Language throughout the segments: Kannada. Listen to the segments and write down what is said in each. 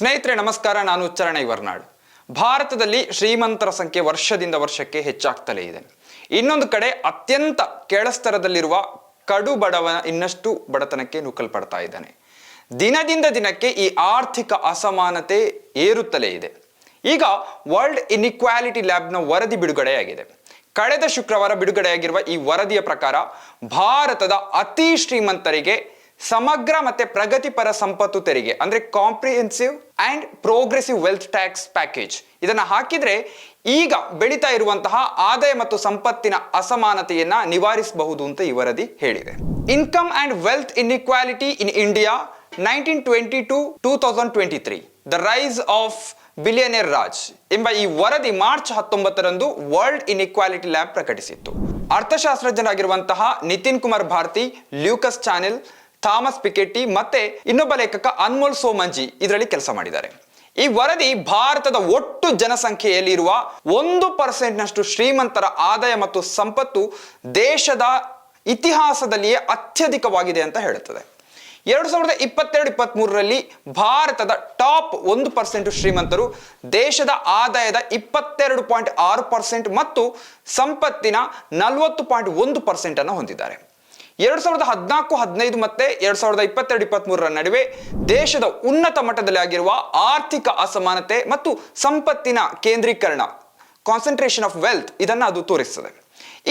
ಸ್ನೇಹಿತರೆ, ನಮಸ್ಕಾರ. ನಾನು ಚರಣೈ ಇವರ್ನಾಡ್. ಭಾರತದಲ್ಲಿ ಶ್ರೀಮಂತರ ಸಂಖ್ಯೆ ವರ್ಷದಿಂದ ವರ್ಷಕ್ಕೆ ಹೆಚ್ಚಾಗ್ತಲೇ ಇದೆ. ಇನ್ನೊಂದು ಕಡೆ ಅತ್ಯಂತ ಕೆಳಸ್ತರದಲ್ಲಿರುವ ಕಡು ಬಡವನ ಇನ್ನಷ್ಟು ಬಡತನಕ್ಕೆ ನೂಕಲ್ಪಡ್ತಾ ಇದ್ದಾನೆ. ದಿನದಿಂದ ದಿನಕ್ಕೆ ಈ ಆರ್ಥಿಕ ಅಸಮಾನತೆ ಏರುತ್ತಲೇ ಇದೆ. ಈಗ ವರ್ಲ್ಡ್ ಇನ್ಇಕ್ವಾಲಿಟಿ ಲ್ಯಾಬ್ನ ವರದಿ ಬಿಡುಗಡೆಯಾಗಿದೆ. ಕಳೆದ ಶುಕ್ರವಾರ ಬಿಡುಗಡೆಯಾಗಿರುವ ಈ ವರದಿಯ ಪ್ರಕಾರ ಭಾರತದ ಅತಿ ಶ್ರೀಮಂತರಿಗೆ ಸಮಗ್ರ ಮತ್ತೆ ಪ್ರಗತಿಪರ ಸಂಪತ್ತು ತೆರಿಗೆ, ಅಂದ್ರೆ comprehensive and progressive wealth tax package ಇದನ್ನ ಹಾಕಿದ್ರೆ ಈಗ ಬೆಳೀತಾ ಇರುವಂತಹ ಆದಾಯ ಮತ್ತು ಸಂಪತ್ತಿನ ಅಸಮಾನತೆಯನ್ನ ನಿವಾರಿಸಬಹುದು ಅಂತ ಈ ವರದಿ ಹೇಳಿದೆ. Income and wealth inequality in India nineteen twenty two to thousand twenty three the rise of billionaire Raj ಎಂಬ ಈ ವರದಿ ಮಾರ್ಚ್ ಹತ್ತೊಂಬತ್ತರಂದು ವರ್ಲ್ಡ್ ಇನ್ಇಕ್ವಾಲಿಟಿ ಲ್ಯಾಬ್ ಪ್ರಕಟಿಸಿತ್ತು. ಅರ್ಥಶಾಸ್ತ್ರಜ್ಞರಾಗಿರುವಂತಹ Nitin Kumar Bharti Lucas Chancel Thomas ಪಿಕೆಟ್ಟಿ ಮತ್ತೆ ಇನ್ನೊಬ್ಬ ಲೇಖಕ ಅನ್ಮೋಲ್ ಸೋಮಂಜಿ ಇದರಲ್ಲಿ ಕೆಲಸ ಮಾಡಿದ್ದಾರೆ. ಈ ವರದಿ ಭಾರತದ ಒಟ್ಟು ಜನಸಂಖ್ಯೆಯಲ್ಲಿ ಇರುವ ಒಂದು ಪರ್ಸೆಂಟ್ನಷ್ಟು ಶ್ರೀಮಂತರ ಆದಾಯ ಮತ್ತು ಸಂಪತ್ತು ದೇಶದ ಇತಿಹಾಸದಲ್ಲಿಯೇ ಅತ್ಯಧಿಕವಾಗಿದೆ ಅಂತ ಹೇಳುತ್ತದೆ. ಎರಡು ಸಾವಿರದ ಇಪ್ಪತ್ತೆರಡು ಇಪ್ಪತ್ತ್ ಮೂರರಲ್ಲಿ ಭಾರತದ ಟಾಪ್ ಒಂದು ಪರ್ಸೆಂಟ್ ಶ್ರೀಮಂತರು ದೇಶದ ಆದಾಯದ ಇಪ್ಪತ್ತೆರಡು ಪಾಯಿಂಟ್ ಆರು ಪರ್ಸೆಂಟ್ ಮತ್ತು ಸಂಪತ್ತಿನ ನಲವತ್ತು ಪಾಯಿಂಟ್ ಒಂದು ಪರ್ಸೆಂಟ್ ಅನ್ನು ಹೊಂದಿದ್ದಾರೆ. ಎರಡು ಸಾವಿರದ ಹದಿನಾಲ್ಕು ಹದಿನೈದು ಮತ್ತೆ ಎರಡು ಸಾವಿರದ ಇಪ್ಪತ್ತೆರಡು ಇಪ್ಪತ್ತ್ ಮೂರರ ನಡುವೆ ದೇಶದ ಉನ್ನತ ಮಟ್ಟದಲ್ಲಿ ಆಗಿರುವ ಆರ್ಥಿಕ ಅಸಮಾನತೆ ಮತ್ತು ಸಂಪತ್ತಿನ ಕೇಂದ್ರೀಕರಣ ಕಾನ್ಸಂಟ್ರೇಷನ್ ಆಫ್ ವೆಲ್ತ್ ಇದನ್ನು ಅದು ತೋರಿಸ್ತದೆ.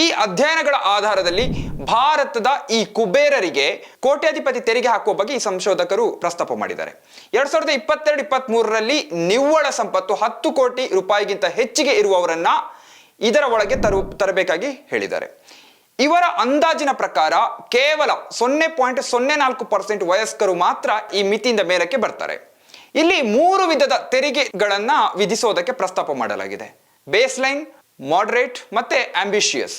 ಈ ಅಧ್ಯಯನಗಳ ಆಧಾರದಲ್ಲಿ ಭಾರತದ ಈ ಕುಬೇರರಿಗೆ ಕೋಟ್ಯಾಧಿಪತಿ ತೆರಿಗೆ ಹಾಕುವ ಬಗ್ಗೆ ಈ ಸಂಶೋಧಕರು ಪ್ರಸ್ತಾಪ ಮಾಡಿದ್ದಾರೆ. ಎರಡ್ ಸಾವಿರದ ಇಪ್ಪತ್ತೆರಡು ಇಪ್ಪತ್ತ್ ಮೂರರಲ್ಲಿ ನಿವ್ವಳ ಸಂಪತ್ತು ಹತ್ತು ಕೋಟಿ ರೂಪಾಯಿಗಿಂತ ಹೆಚ್ಚಿಗೆ ಇರುವವರನ್ನ ಇದರ ಒಳಗೆ ತರು, ತರಬೇಕಾಗಿ ಹೇಳಿದ್ದಾರೆ. ಇವರ ಅಂದಾಜಿನ ಪ್ರಕಾರ ಕೇವಲ ಸೊನ್ನೆ ಪಾಯಿಂಟ್ ಸೊನ್ನೆ ನಾಲ್ಕು ಪರ್ಸೆಂಟ್ ವಯಸ್ಕರು ಮಾತ್ರ ಈ ಮಿತಿಯಿಂದ ಮೇಲಕ್ಕೆ ಬರ್ತಾರೆ. ಇಲ್ಲಿ ಮೂರು ವಿಧದ ತೆರಿಗೆಗಳನ್ನ ವಿಧಿಸೋದಕ್ಕೆ ಪ್ರಸ್ತಾಪ ಮಾಡಲಾಗಿದೆ. ಬೇಸ್ ಲೈನ್ ಮಾಡರೇಟ್ ಮತ್ತೆ ಆಂಬಿಷಿಯಸ್.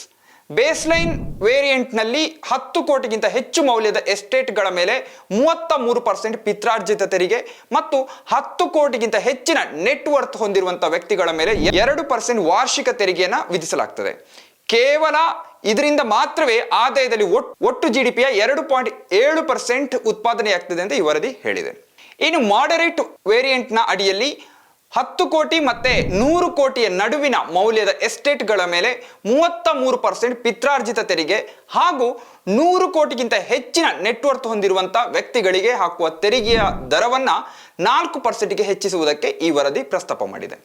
ಬೇಸ್ಲೈನ್ ವೇರಿಯಂಟ್ನಲ್ಲಿ ಹತ್ತು ಕೋಟಿಗಿಂತ ಹೆಚ್ಚು ಮೌಲ್ಯದ ಎಸ್ಟೇಟ್ಗಳ ಮೇಲೆ ಮೂವತ್ತ ಮೂರು ಪರ್ಸೆಂಟ್ ಪಿತ್ರಾರ್ಜಿತ ತೆರಿಗೆ ಮತ್ತು ಹತ್ತು ಕೋಟಿಗಿಂತ ಹೆಚ್ಚಿನ ನೆಟ್ವರ್ತ್ ಹೊಂದಿರುವಂಥ ವ್ಯಕ್ತಿಗಳ ಮೇಲೆ ಎರಡು ಪರ್ಸೆಂಟ್ ವಾರ್ಷಿಕ ತೆರಿಗೆಯನ್ನು ವಿಧಿಸಲಾಗ್ತದೆ. ಕೇವಲ ಇದರಿಂದ ಮಾತ್ರವೇ ಆದಾಯದಲ್ಲಿ ಒಟ್- ಒಟ್ಟು ಜಿ ಡಿ ಪಿಯ ಎರಡು ಪಾಯಿಂಟ್ ಏಳು ಪರ್ಸೆಂಟ್ ಉತ್ಪಾದನೆಯಾಗ್ತದೆ ಅಂತ ಈ ವರದಿ ಹೇಳಿದೆ. ಇನ್ನು ಮಾಡರೇಟ್ ವೇರಿಯಂಟ್ನ ಅಡಿಯಲ್ಲಿ ಹತ್ತು ಕೋಟಿ ಮತ್ತೆ ನೂರು ಕೋಟಿಯ ನಡುವಿನ ಮೌಲ್ಯದ ಎಸ್ಟೇಟ್ಗಳ ಮೇಲೆ ಮೂವತ್ತ ಮೂರು ಪರ್ಸೆಂಟ್ ಪಿತ್ರಾರ್ಜಿತ ತೆರಿಗೆ ಹಾಗೂ ನೂರು ಕೋಟಿಗಿಂತ ಹೆಚ್ಚಿನ ನೆಟ್ವರ್ತ್ ಹೊಂದಿರುವಂಥ ವ್ಯಕ್ತಿಗಳಿಗೆ ಹಾಕುವ ತೆರಿಗೆಯ ದರವನ್ನ ನಾಲ್ಕು ಪರ್ಸೆಂಟ್ಗೆ ಹೆಚ್ಚಿಸುವುದಕ್ಕೆ ಈ ವರದಿ ಪ್ರಸ್ತಾಪ ಮಾಡಿದೆ.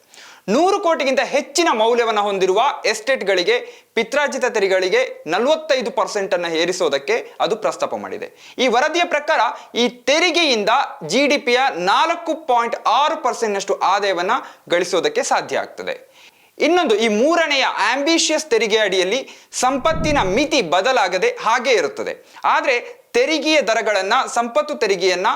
ನೂರು ಕೋಟಿಗಿಂತ ಹೆಚ್ಚಿನ ಮೌಲ್ಯವನ್ನು ಹೊಂದಿರುವ ಎಸ್ಟೇಟ್ಗಳಿಗೆ ಪಿತ್ರಾರ್ಜಿತ ತೆರಿಗೆಗಳಿಗೆ ನಲವತ್ತೈದು ಪರ್ಸೆಂಟ್ ಅನ್ನು ಏರಿಸೋದಕ್ಕೆ ಅದು ಪ್ರಸ್ತಾಪ ಮಾಡಿದೆ. ಈ ವರದಿಯ ಪ್ರಕಾರ ಈ ತೆರಿಗೆಯಿಂದ ಜಿ ಡಿ ಪಿಯ ನಾಲ್ಕು ಪಾಯಿಂಟ್ ಆರು ಪರ್ಸೆಂಟ್ನಷ್ಟು ಆದಾಯವನ್ನು ಗಳಿಸೋದಕ್ಕೆ ಸಾಧ್ಯ ಆಗ್ತದೆ. ಇನ್ನೊಂದು, ಈ ಮೂರನೆಯ ಆಂಬಿಷಿಯಸ್ ತೆರಿಗೆ ಅಡಿಯಲ್ಲಿ ಸಂಪತ್ತಿನ ಮಿತಿ ಬದಲಾಗದೆ ಹಾಗೇ ಇರುತ್ತದೆ. ಆದರೆ ತೆರಿಗೆಯ ದರಗಳನ್ನು, ಸಂಪತ್ತು ತೆರಿಗೆಯನ್ನ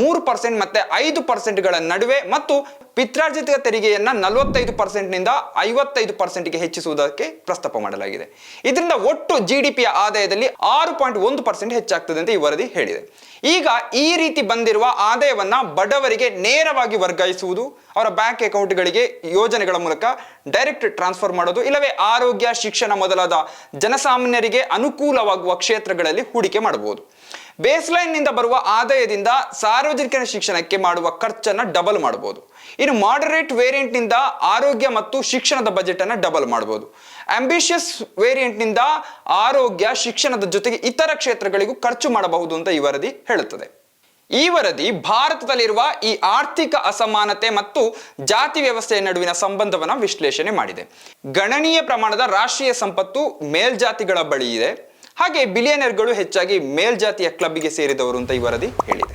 ಮೂರು ಪರ್ಸೆಂಟ್ ಮತ್ತೆ ಐದು ಪರ್ಸೆಂಟ್ಗಳ ನಡುವೆ ಮತ್ತು ಪಿತ್ರಾರ್ಜಿತ ತೆರಿಗೆಯನ್ನು ನಲವತ್ತೈದು ಪರ್ಸೆಂಟ್ನಿಂದ ಐವತ್ತೈದು ಪರ್ಸೆಂಟ್ಗೆ ಹೆಚ್ಚಿಸುವುದಕ್ಕೆ ಪ್ರಸ್ತಾಪ ಮಾಡಲಾಗಿದೆ. ಇದರಿಂದ ಒಟ್ಟು ಜಿ ಡಿ ಪಿಯ ಆದಾಯದಲ್ಲಿ ಆರು ಪಾಯಿಂಟ್ ಒಂದು ಪರ್ಸೆಂಟ್ ಹೆಚ್ಚಾಗ್ತದೆ ಅಂತ ಈ ವರದಿ ಹೇಳಿದೆ. ಈಗ ಈ ರೀತಿ ಬಂದಿರುವ ಆದಾಯವನ್ನು ಬಡವರಿಗೆ ನೇರವಾಗಿ ವರ್ಗಾಯಿಸುವುದು, ಅವರ ಬ್ಯಾಂಕ್ ಅಕೌಂಟ್ಗಳಿಗೆ ಯೋಜನೆಗಳ ಮೂಲಕ ಡೈರೆಕ್ಟ್ ಟ್ರಾನ್ಸ್ಫರ್ ಮಾಡೋದು, ಇಲ್ಲವೇ ಆರೋಗ್ಯ, ಶಿಕ್ಷಣ ಮೊದಲಾದ ಜನಸಾಮಾನ್ಯರಿಗೆ ಅನುಕೂಲವಾಗುವ ಕ್ಷೇತ್ರಗಳಲ್ಲಿ ಹೂಡಿಕೆ ಮಾಡಬಹುದು. ಬೇಸ್ಲೈನ್ನಿಂದ ಬರುವ ಆದಾಯದಿಂದ ಸಾರ್ವಜನಿಕ ಶಿಕ್ಷಣಕ್ಕೆ ಮಾಡುವ ಖರ್ಚನ್ನು ಡಬಲ್ ಮಾಡಬಹುದು. ಇನ್ನು ಮಾಡರೇಟ್ ವೇರಿಯಂಟ್ನಿಂದ ಆರೋಗ್ಯ ಮತ್ತು ಶಿಕ್ಷಣದ ಬಜೆಟ್ ಅನ್ನು ಡಬಲ್ ಮಾಡಬಹುದು. ಅಂಬಿಷಿಯಸ್ ವೇರಿಯಂಟ್ನಿಂದ ಆರೋಗ್ಯ, ಶಿಕ್ಷಣದ ಜೊತೆಗೆ ಇತರ ಕ್ಷೇತ್ರಗಳಿಗೂ ಖರ್ಚು ಮಾಡಬಹುದು ಅಂತ ಈ ವರದಿ ಹೇಳುತ್ತದೆ. ಈ ವರದಿ ಭಾರತದಲ್ಲಿರುವ ಈ ಆರ್ಥಿಕ ಅಸಮಾನತೆ ಮತ್ತು ಜಾತಿ ವ್ಯವಸ್ಥೆಯ ನಡುವಿನ ಸಂಬಂಧವನ್ನು ವಿಶ್ಲೇಷಣೆ ಮಾಡಿದೆ. ಗಣನೀಯ ಪ್ರಮಾಣದ ರಾಷ್ಟ್ರೀಯ ಸಂಪತ್ತು ಮೇಲ್ಜಾತಿಗಳ ಬಳಿ ಇದೆ. ಹಾಗೆ ಬಿಲಿಯನರ್ಗಳು ಹೆಚ್ಚಾಗಿ ಮೇಲ್ಜಾತಿಯ ಕ್ಲಬ್ಗೆ ಸೇರಿದವರು ಅಂತ ಈ ವರದಿ ಹೇಳಿದೆ.